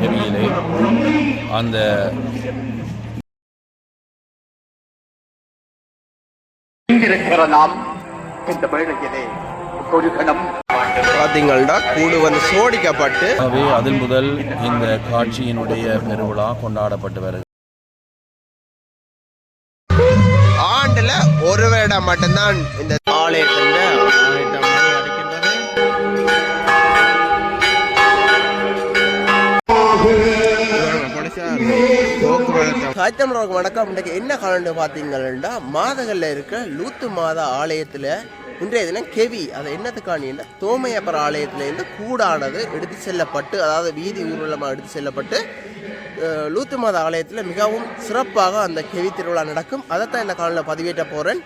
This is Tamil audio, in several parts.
கெவியிலே அந்த நாம் இந்த வேளையிலே ஒரு கணம் பார்த்தீங்கன்னா கூடு வந்து சோடிக்கப்பட்டு ஆகவே அதில் முதல் இந்த காட்சியினுடைய பெருவிழா கொண்டாடப்பட்டு வருகிறது. ஆண்டுல ஒரு வருடம் மட்டும்தான் இந்த ஆலயத்தின் சாய்த்தமிழருக்கு வணக்கம். இன்றைக்கு என்ன காலண்டு பார்த்தீங்கன்னா மாதகல்ல இருக்க லூத்து மாதா ஆலயத்தில் இன்றைய தினம் கெவி அது என்னத்துக்கான தோமையப்பர் ஆலயத்திலேருந்து கூடானது எடுத்து செல்லப்பட்டு அதாவது வீதி ஊர்வலமாக எடுத்து செல்லப்பட்டு லூத்து மாதா ஆலயத்தில் மிகவும் சிறப்பாக அந்த கெவி திருவிழா நடக்கும். அதைத்தான் இந்த காலையில் பதிவேற்ற போகிறேன்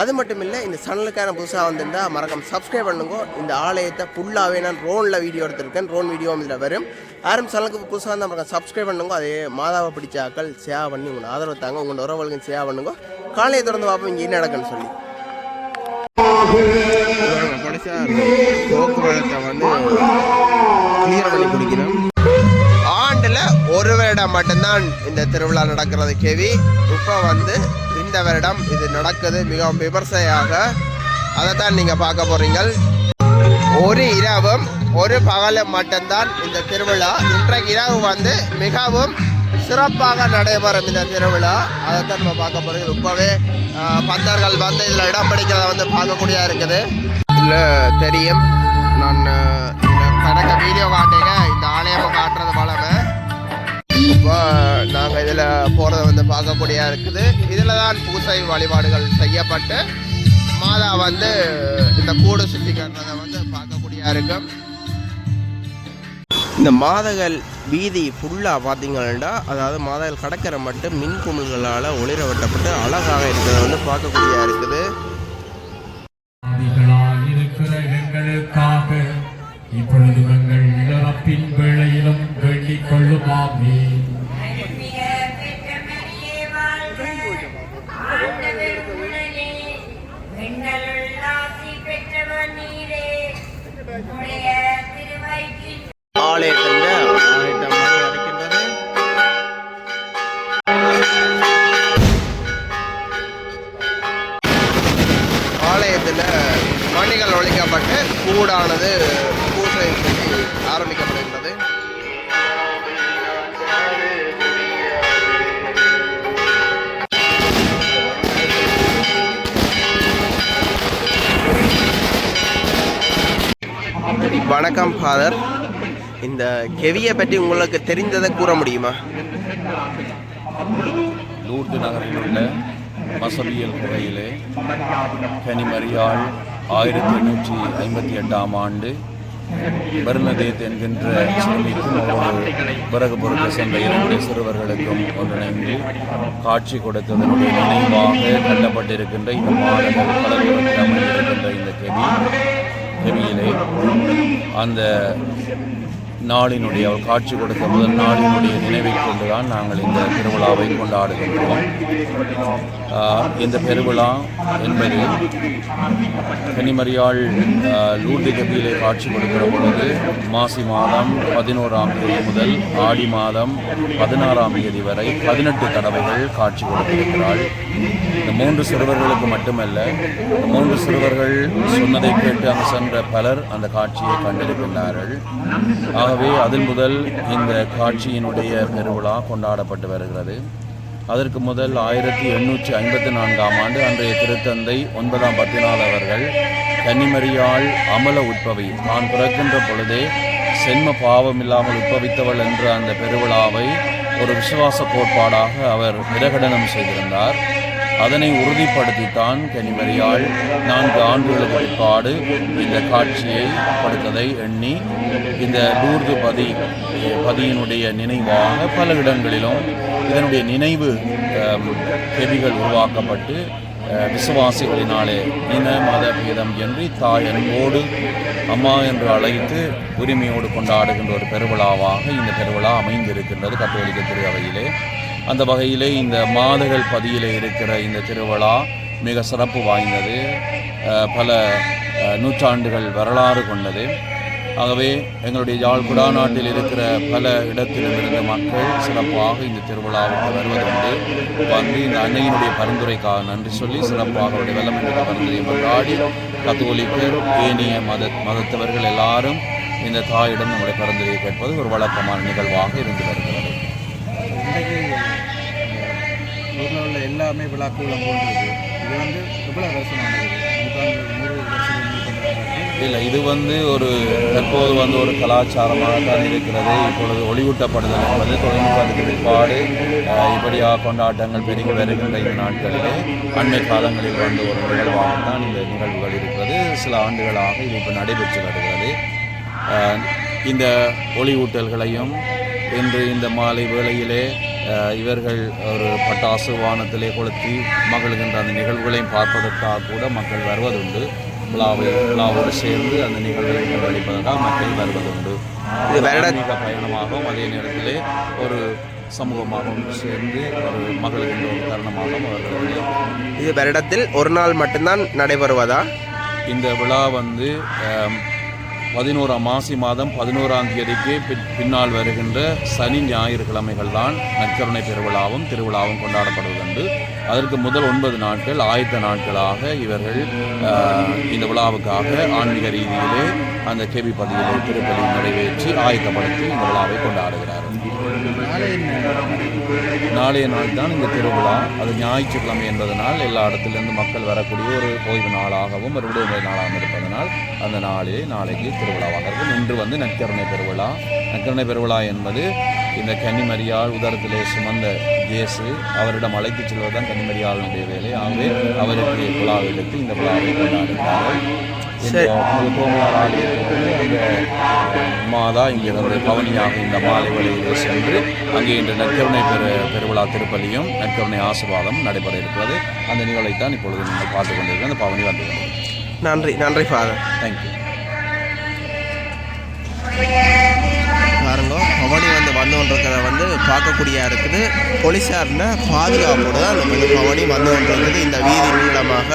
அது மட்டும் இல்லை இந்த சேனலுக்கான புதுசாக வந்திருந்தால் மறக்காம சப்ஸ்கிரைப் பண்ணுங்க. இந்த ஆலயத்தை ஃபுல்லாகவே நான் ரோனில் வீடியோ எடுத்திருக்கேன். ரோன் வீடியோ இதில் வரும். யாரும் சேனலுக்கு புதுசாக இருந்தால் மறக்காம சப்ஸ்கிரைப் பண்ணுங்க. அதே மாதாவை பிடிச்ச ஆக்கள் சேவ் பண்ணி உங்களை ஆதரவு தாங்க. உங்களோட உறவுகளுக்கு சேவ் பண்ணுங்க. காலையை திறந்து பார்ப்போம் இங்கே என்ன நடக்குன்னு சொல்லி. போக்குவரத்தை வந்து கிளியர் பண்ணி ஆண்டுல ஒரு வருடம் மட்டும்தான் இந்த திருவிழா நடக்கிறது கேவி. இப்போ வந்து இந்த வருடம் இது நடக்குது. மிகவும் விமர்சையாக. அதைத்தான் நீங்கள் பார்க்க போறீங்க ஒரு இரவும் ஒரு பகலும் மட்டும்தான் இந்த திருவிழா. இன்றைக்கு இரவு வந்து மிகவும் சிறப்பாக நடைபெறும் இந்த திருவிழா. அதைத்தான் நம்ம பார்க்க போகிறோம் இப்போவே பக்தர்கள் வந்து இதில் இடம் பிடிக்கிறத வந்து பார்க்கக்கூடிய இருக்குது. இல்லை தெரியும். நான் கணக்க வீடியோ காட்டுங்க. இந்த ஆலயமும் காட்டுறது வளமை. இப்போ நாங்கள் இதில் போகிறத வந்து பார்க்கக்கூடிய இருக்குது. இதில் தான் பூசை வழிபாடுகள் செய்யப்பட்டு மாதா வந்து இந்த கூடு சுற்றி கட்டுறதை வந்து பார்க்கக்கூடிய இருக்கும் இந்த மாதகள் வீதி ஃபுல்லாக பார்த்தீங்கன்னா அதாவது மாதகள் கடற்கரை மட்டும் மின் குமிழ்களால் ஒளிர வெட்டப்பட்டு அழகாக இருக்கிறத வந்து பார்க்கக்கூடிய இருக்குது. ஆலயத்தில் மணிகள் ஒழிக்கப்பட்டு கூடானது பூசை செய்து ஆரம்பிக்கப்படுகின்றது. வணக்கம் ஃபாதர் இந்த கெவியை பற்றி உங்களுக்கு தெரிந்ததை கூற முடியுமா? லூர்து நகரில் உள்ள மசபியல் முறையிலே கனிமரியாள் ஆயிரத்தி எண்ணூற்றி ஐம்பத்தி எட்டாம் ஆண்டு பெர்னதேத் என்கின்ற சிறுமிக்கும் ஒவ்வொரு பிறகு பொறுக்க சென்ற இரண்டு சிறுவர்களுக்கும் ஒன்றிணைந்து காட்சி கொடுத்ததனுடைய நினைவாக கட்டப்பட்டிருக்கின்ற இந்த மாடங்கள் கடலோரத்தில் அமைந்திருக்கின்ற இந்த கெவி கெவியிலே அந்த நாளினுடைய அவர் காட்சி கொடுத்த முதல் நாளினுடைய நினைவை கொண்டுதான் நாங்கள் இந்த திருவிழாவை கொண்டாடுகின்றோம். இந்த பெருவிழா என்பது கன்னிமரியாள் லூர்தி கபியிலே காட்சி கொடுக்கிற பொழுது மாசி மாதம் பதினோராம் தேதி முதல் ஆடி மாதம் பதினாறாம் தேதி வரை பதினெட்டு தடவைகள் காட்சி கொடுத்திருக்கிறாள். இந்த மூன்று சிறுவர்களுக்கு மட்டுமல்ல இந்த மூன்று சிறுவர்கள் சொன்னதை கேட்டு அங்கு சென்ற பலர் அந்த காட்சியை கண்டிருக்கின்றார்கள். ஆகவே அதில் முதல் இந்த காட்சியினுடைய பெருவிழா கொண்டாடப்பட்டு வருகிறது. அதற்கு முதல் ஆயிரத்தி எண்ணூற்றி ஐம்பத்தி நான்காம் ஆண்டு அன்றைய திருத்தந்தை ஒன்பதாம் பத்தினால் அவர்கள் கன்னிமரியாள் அமல உட்பவி நான் பிறக்கின்ற பொழுதே சென்ம பாவம் இல்லாமல் உட்பவித்தவள் என்ற அந்த பெருவிழாவை ஒரு விசுவாச கோட்பாடாக அவர் பிரகடனம் செய்திருந்தார். அதனை உறுதிப்படுத்தித்தான் கனிமரியாள் நான்கு ஆண்டுகளுக்கு பிற்பாடு இந்த காட்சியை படுத்ததை எண்ணி இந்த லூர்து பதி பதியினுடைய நினைவாக பல இடங்களிலும் இதனுடைய நினைவு கெவிகள் உருவாக்கப்பட்டு விசுவாசிகளினாலே இன மத பேதம் என்று தாய் அன்போடு அம்மா என்று அழைத்து உரிமையோடு கொண்டாடுகின்ற ஒரு பெருவிழாவாக இந்த பெருவிழா அமைந்திருக்கின்றது கத்தோலிக்க திருவையிலே. அந்த வகையிலே இந்த மாதகள் பதியில் இருக்கிற இந்த திருவிழா மிக சிறப்பு வாய்ந்தது. பல நூற்றாண்டுகள் வரலாறு கொண்டது. ஆகவே எங்களுடைய யாழ் குடாநாட்டில் இருக்கிற பல இடத்திலும் இருந்த மக்கள் சிறப்பாக இந்த திருவிழாவுக்கு வருவதுண்டு. வந்து இந்த அன்னையினுடைய பரிந்துரைக்காக நன்றி சொல்லி சிறப்பாக அவருடைய வெள்ளம் என்ற பரிந்துரையை கொண்டாடி கத்தோலிக்கர் ஏனைய மத மதத்தவர்கள் எல்லாரும் இந்த தாயிடம் நம்முடைய பரிந்துரையை கேட்பது ஒரு வழக்கமான நிகழ்வாக இருந்து வருகிறது. எல்லாமே விழாக்குள்ள போன்றது இது வந்து எவ்வளோ வருஷமானது இல்லை இது வந்து ஒரு தற்போது வந்து ஒரு கலாச்சாரமாக தான் இருக்கிறது இப்பொழுது ஒளிவூட்டப்படுதல் என்பது தொழில்நுட்பத்துக்கு பிற்பாடு இப்படியாக கொண்டாட்டங்கள் பெருகி வருகின்ற இந்த நாட்களிலே அண்மை காலங்களில் வந்து ஒரு நிகழ்வாக தான் இந்த நிகழ்வுகள் இருக்கிறது. சில ஆண்டுகளாக இது இப்போ நடைபெற்று வருகிறது. இந்த ஒளிவூட்டல்களையும் இன்று இந்த மாலை வேளையிலே இவர்கள் ஒரு பட்டாசு வானத்திலே கொளுத்தி மகிழ்கின்ற அந்த நிகழ்வுகளையும் பார்ப்பதற்காக கூட மக்கள் வருவதுண்டு. விழாவை விழாவோடு சேர்ந்து அந்த நிகழ்வை கண்டளிப்பதற்காக மக்கள் வருவதுண்டு. இது வருட- பயணமாகவும் அதே நேரத்திலே ஒரு சமூகமாகவும் சேர்ந்து ஒரு மகிழ்கின்ற ஒரு தருணமாகவும் அவர்கள் இது வருடத்தில் ஒரு நாள் மட்டும்தான் நடைபெறுவதா? இந்த விழா வந்து பதினோராம் மாசி மாதம் பதினோராம் தேதிக்கு பின்- பின்னால் வருகின்ற சனி ஞாயிறு தான் நற்கருணை பெருவிழாவும் திருவிழாவும் கொண்டாடப்படுவதுண்டு அதற்கு முதல் ஒன்பது நாட்கள் ஆயத்த நாட்களாக இவர்கள் இந்த விழாவுக்காக ஆன்மீக ரீதியிலே அந்த கேபி பதிவிலே திருப்பலி நிறைவேற்றி ஆயத்தப்படுத்தி இந்த விழாவை கொண்டாடுகிறார் நாளைய நாள் தான் இந்த திருவிழா. அது ஞாயிற்றுக்கிழமை என்பதனால் எல்லா இடத்திலிருந்து மக்கள் வரக்கூடிய ஒரு ஓய்வு நாளாகவும் ஒரு விடுமுறை நாளாகவும் இருப்பதனால் அந்த நாளே நாளைக்கு திருவிழாவாக இருக்கும். இன்று வந்து நக்கரணை பெருவிழா. நக்கரணை பெருவிழா என்பது இந்த கன்னிமரியாள் உதரத்திலே சுமந்த இயேசு அவரிடம் அழைத்துச் செல்வதுதான் கன்னிமரியாளுடைய வேலை. ஆகவே அவருக்கு விழா எடுத்து இந்த விழாவை கொண்டாடுகிறார்கள். மாதா இங்கிருந்து பவனியாக இந்த மாலை வேளையிலே சென்று அங்கே இன்று நற்கருணை பெரு பெருவிழா திருப்பலியும் நற்கருணை ஆசீர்வாதம் நடைபெற இருக்கிறது. அந்த நிகழ்வைத்தான் இப்பொழுது நீங்கள் பார்த்து கொண்டிருக்க அந்த பவனி வந்து நன்றி நன்றி ஃபாதர் தேங்க்யூ இருந்தாலும் பவனி வந்து வந்து கொண்டிருக்கிறத வந்து பார்க்கக்கூடியா இருக்குது. போலீஸார்ன பாதுகாப்போடு தான் நம்ம இந்த பவனி வந்து கொண்டிருக்குது இந்த வீதி மூலமாக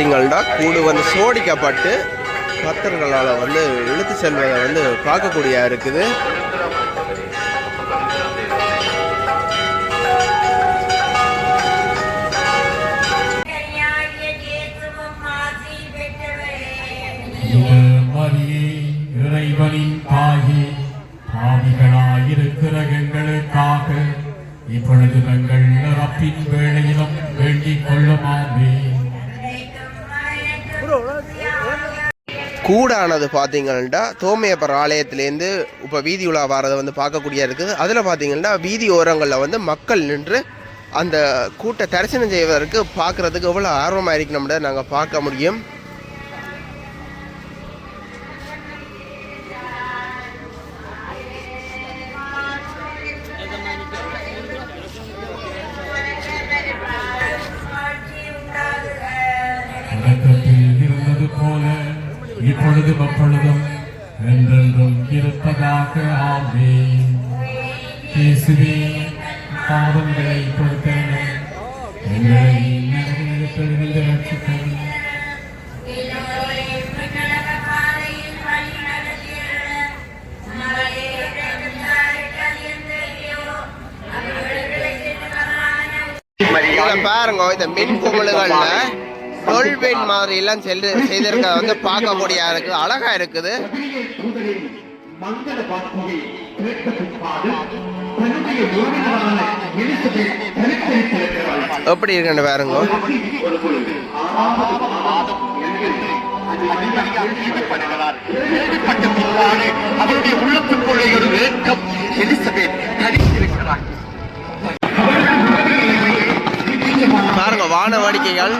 பார்த்தீங்கன்னா கூடு வந்து சோடிக்கப்பட்டு பக்தர்களால் வந்து இழுத்து செல்வதை வந்து பார்க்கக்கூடிய இருக்குது. இறைவனின் தாயே பாவிகளாயிருக்கிற எங்களுக்காக இப்பொழுது எங்கள் நிரப்பின் வேளையிலும் வேண்டிக் கொள்ளுமாமே. கூடானது பார்த்தீங்கன்னா தோமையப்பர் ஆலயத்திலேருந்து இப்போ வீதி உலா வாரதை வந்து பார்க்கக்கூடிய இருக்குது. அதில் பார்த்தீங்கன்னா வீதி ஓரங்களில் வந்து மக்கள் நின்று அந்த கூட்ட தரிசனம் செய்வதற்கு பார்க்குறதுக்கு எவ்வளோ ஆர்வமாக இருக்கணும்னு நாங்கள் பார்க்க முடியும். இப்பொழுது எப்பொழுதும் என்றென்றும் இருப்பதாக ஆமென். இயேசுவே பாவங்களை பொறுத்தன எங்களை நரகத்திலிருந்து ரட்சித்தது பாருங்க இந்த மின் குமிழ்கள்ல தொல்வெண் மாதிரி எல்லாம் செல்லு செய்திருக்க வந்து பார்க்கக்கூடியா இருக்கு அழகா இருக்குது. எப்படி இருக்குன்னு பாருங்க? அவருடைய உள்ளத்துக்குள்ளே ஒரு எலிசபெத் பாருங்க வான வாடிக்கைகள்.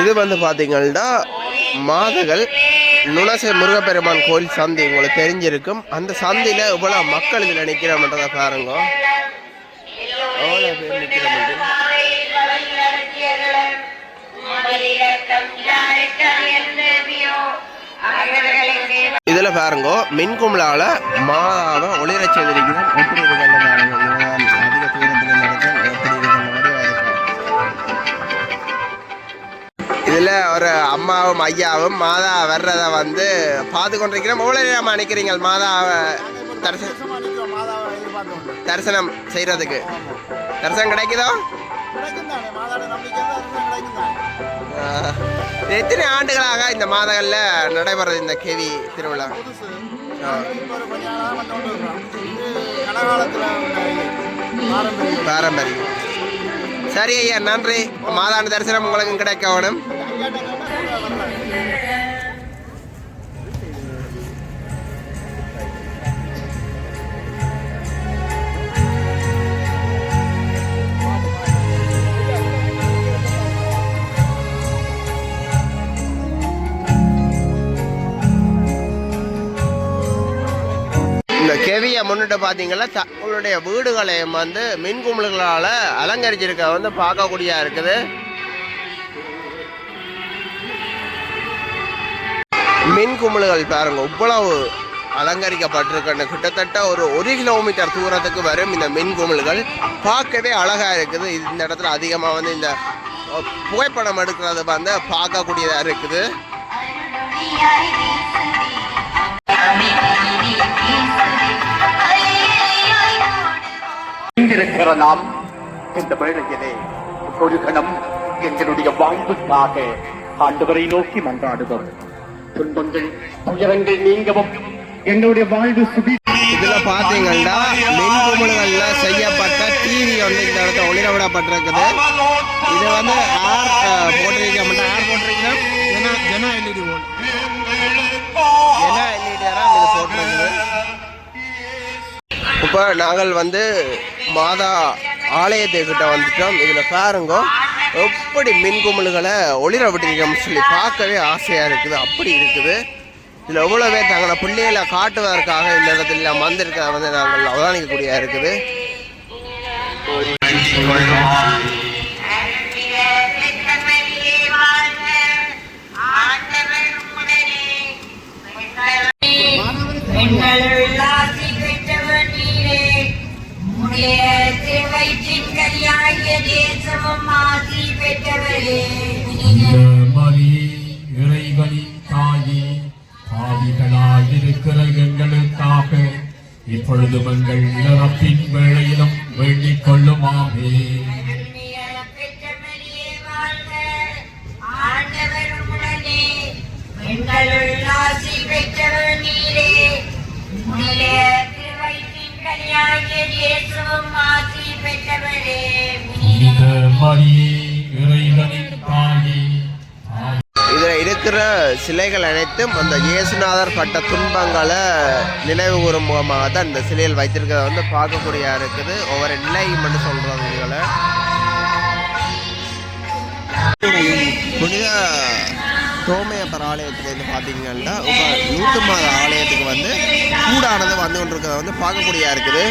இது வந்து பார்த்தீங்கன்னா மாதகள் நுணசை முருகப்பெருமான் கோயில் சந்தை உங்களுக்கு தெரிஞ்சிருக்கும். அந்த சந்தையில் இவ்வளோ மக்கள் இதில் நிற்கிறோம்ன்றதை பாருங்க. எவ்வளோ பேர் நிற்கிறோம் இதில் பாருங்க மின்கும்பலால் மாதாவை ஒளிரச் செய்திருக்கிறோம் எப்படி இருக்குன்னு பாருங்க. இதில் ஒரு அம்மாவும் ஐயாவும் மாதா வர்றதை வந்து பார்த்து கொண்டிருக்கிறோம் எவ்வளோ நேரமாக நினைக்கிறீங்க மாதாவை தரிசனம் தரிசனம் செய்கிறதுக்கு. தரிசனம் கிடைக்குதோ? எத்தனை ஆண்டுகளாக இந்த மாதங்களில் நடைபெறது இந்த கேவி திருவிழா? ஆ. பாரம்பரியம். சரி ஐயா நன்றி. மாதாண்ட தரிசனம் உங்களுக்கு கிடைக்கணும் வேணும் முன்னிட்டு பார்த்தீங்கன்னா தங்களுடைய வீடுகளையும் வந்து மின் குமிழ்களால் அலங்கரிச்சிருக்க வந்து பார்க்கக்கூடியா இருக்குது. மின் குமிழ்கள் பாருங்க இவ்வளவு அலங்கரிக்கப்பட்டிருக்கின்ற கிட்டத்தட்ட ஒரு ஒரு கிலோமீட்டர் தூரத்துக்கு வரும் இந்த மின் குமிழ்கள். பார்க்கவே அழகா இருக்குது. இந்த இடத்துல அதிகமாக வந்து இந்த புகைப்படம் எடுக்கிறது வந்து பார்க்கக்கூடியதாக இருக்குது. இங்கிருக்கிற நாம் இந்த வேளையிலே ஒரு கணம் எங்களுடைய வாழ்வுக்காக ஆண்டவரை நோக்கி மன்றாடுவோம் துன்பங்கள் துயரங்கள் நீங்கவும் எங்களுடைய வாழ்வு சுபி இதுல பாத்தீங்கன்னா மின் குமிழ்கள்ல செய்யப்பட்ட டிவி வந்து இந்த இடத்துல ஒளிர விடப்பட்டிருக்குது இது வந்து ஆர் போட்டிருக்க மாட்டேன் ஆர் போட்டிருக்கீங்க? ஏன்னா ஜனா எல்இடி ஏன்னா எல்இடி இது போட்டிருக்குது. இப்போ நாங்கள் வந்து மாதா ஆலயத்துக்கிட்ட வந்துட்டோம். இதில் பாருங்க எப்படி மின் குமிழ்களை ஒளிர விட்டுருக்கோம்னு சொல்லி பார்க்கவே ஆசையாக இருக்குது. அப்படி இருக்குது. இதில் எவ்வளோ பேர் தங்களை பிள்ளைகளை காட்டுவதற்காக இந்த இடத்துல வந்திருக்க வந்து நாங்கள் அவதானிக்கக்கூடிய இருக்குது. எங்கள் இறப்பின் வேளையிலும் வேண்டிக் கொள்ளுமாமே. மரியே இருக்கிற சிலைகள் அனைத்தும் அந்த இயேசுநாதர் பட்ட துன்பங்களை நினைவு கூறும் முகமாக தான் இந்த சிலையில் வைத்திருக்கிறத வந்து பார்க்கக்கூடிய இருக்குது. ஒவ்வொரு நிலையும் மட்டும் சொல்கிறாங்க இதுகளை புனித சோமையப்பர் ஆலயத்துலேருந்து பார்த்தீங்கன்னா இப்போ நூற்று மாத ஆலயத்துக்கு வந்து கூடானது வந்து கொண்டிருக்கிறத வந்து பார்க்கக்கூடியா இருக்குது.